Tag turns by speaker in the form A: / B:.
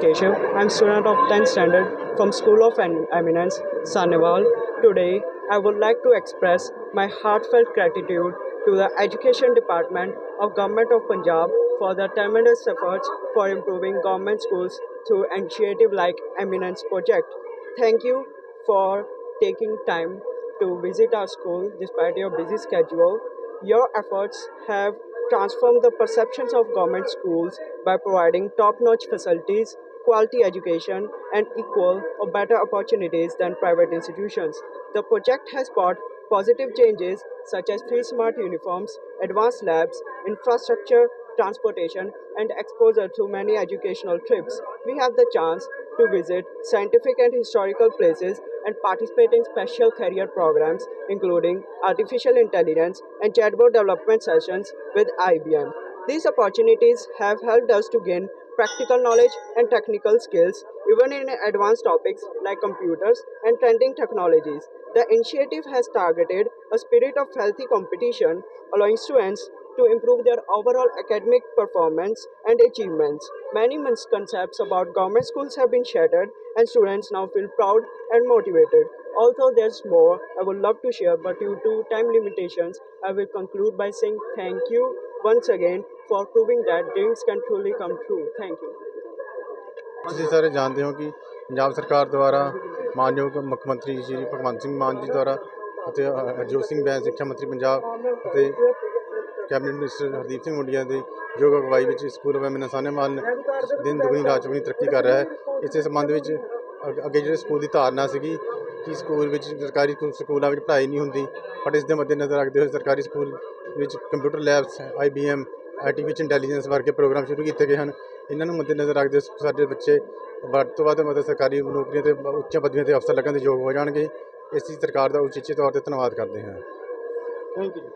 A: Keshav. I'm student of 10th standard from School of Eminence, Saneval. Today, I would like to express my heartfelt gratitude to the Education Department of Government of Punjab for their tremendous efforts for improving government schools through initiative like Eminence Project. Thank you for taking time to visit our school despite your busy schedule. Your efforts have transformed the perceptions of government schools by providing top notch facilities, quality education, and equal or better opportunities than private institutions. The project has brought positive changes such as free smart uniforms, advanced labs, infrastructure, transportation, and exposure to many educational trips. We have the chance to visit scientific and historical places and participate in special career programs including artificial intelligence and chatbot development sessions with IBM. These opportunities have helped us to gain practical knowledge and technical skills even in advanced topics like computers and trending technologies. The initiative has targeted a spirit of healthy competition, allowing students to improve their overall academic performance and achievements. Many misconceptions about government schools have been shattered, and students now feel proud and motivated. Although there's more I would love to share, but due to time limitations, I will conclude by saying thank you once again for proving that dreams can truly come true. Thank you.
B: ਤੁਸੀਂ ਸਾਰੇ ਜਾਣਦੇ ਹੋ ਕਿ ਪੰਜਾਬ ਸਰਕਾਰ ਦੁਆਰਾ ਮਾਨਯੋਗ ਮੁੱਖ ਮੰਤਰੀ ਸ਼੍ਰੀ ਭਗਵੰਤ ਸਿੰਘ ਮਾਨ ਜੀ ਦੁਆਰਾ ਅਤੇ ਹਰਜੋਤ ਸਿੰਘ ਬੈਂਸ, ਸਿੱਖਿਆ ਮੰਤਰੀ ਪੰਜਾਬ ਅਤੇ ਕੈਬਨਿਟ ਮਿਨਿਸਟਰ ਹਰਦੀਪ ਸਿੰਘ ਮੁੰਡੀਆਂ ਦੀ ਯੋਗ ਅਗਵਾਈ ਵਿੱਚ ਸਕੂਲ ਆਫ ਐਮਿਨੈਂਸ ਸਾਹਨੇਵਾਲ ਦਿਨ ਦੁਗਣੀ, ਰਾਤ ਚੁਗਣੀ ਤਰੱਕੀ ਕਰ ਰਿਹਾ ਹੈ ਇਸੇ ਸੰਬੰਧ ਵਿੱਚ ਅੱਗ- ਅੱਗੇ ਜਿਹੜੇ ਸਕੂਲ ਦੀ ਧਾਰਨਾ ਸੀਗੀ ਕਿ ਸਕੂਲ ਵਿੱਚ ਸਰਕਾਰੀ ਸਕੂ- ਸਕੂਲਾਂ ਵਿੱਚ ਪੜ੍ਹਾਈ ਨਹੀਂ ਹੁੰਦੀ ਬਟ ਇਸ ਦੇ ਮੱਦੇਨਜ਼ਰ ਰੱਖਦੇ ਹੋਏ ਸਰਕਾਰੀ ਸਕੂਲ ਵਿੱਚ computer labs IBM artificial intelligence ਵਰਗੇ ਪ੍ਰੋਗਰਾਮ ਸ਼ੁਰੂ ਕੀਤੇ ਗਏ ਹਨ। ਇਹਨਾਂ ਨੂੰ ਮੱਦੇਨਜ਼ਰ ਰੱਖਦੇ ਸਾਡੇ ਬੱਚੇ ਵੱਧ ਤੋਂ ਵੱਧ ਮਤਲਬ ਸਰਕਾਰੀ ਨੌਕਰੀਆਂ ਤੇ ਉੱਚ ਪਦਵੀਆਂ ਤੇ ਅਫਸਰ ਲੱਗਣ ਦੇ ਯੋਗ ਹੋ ਜਾਣਗੇ। ਇਸ ਦੀ ਸਰਕਾਰ ਦਾ ਉਚੇਚੇ ਤੌਰ ਤੇ ਧੰਨਵਾਦ ਕਰਦੇ ਹਾਂ।
A: Thank you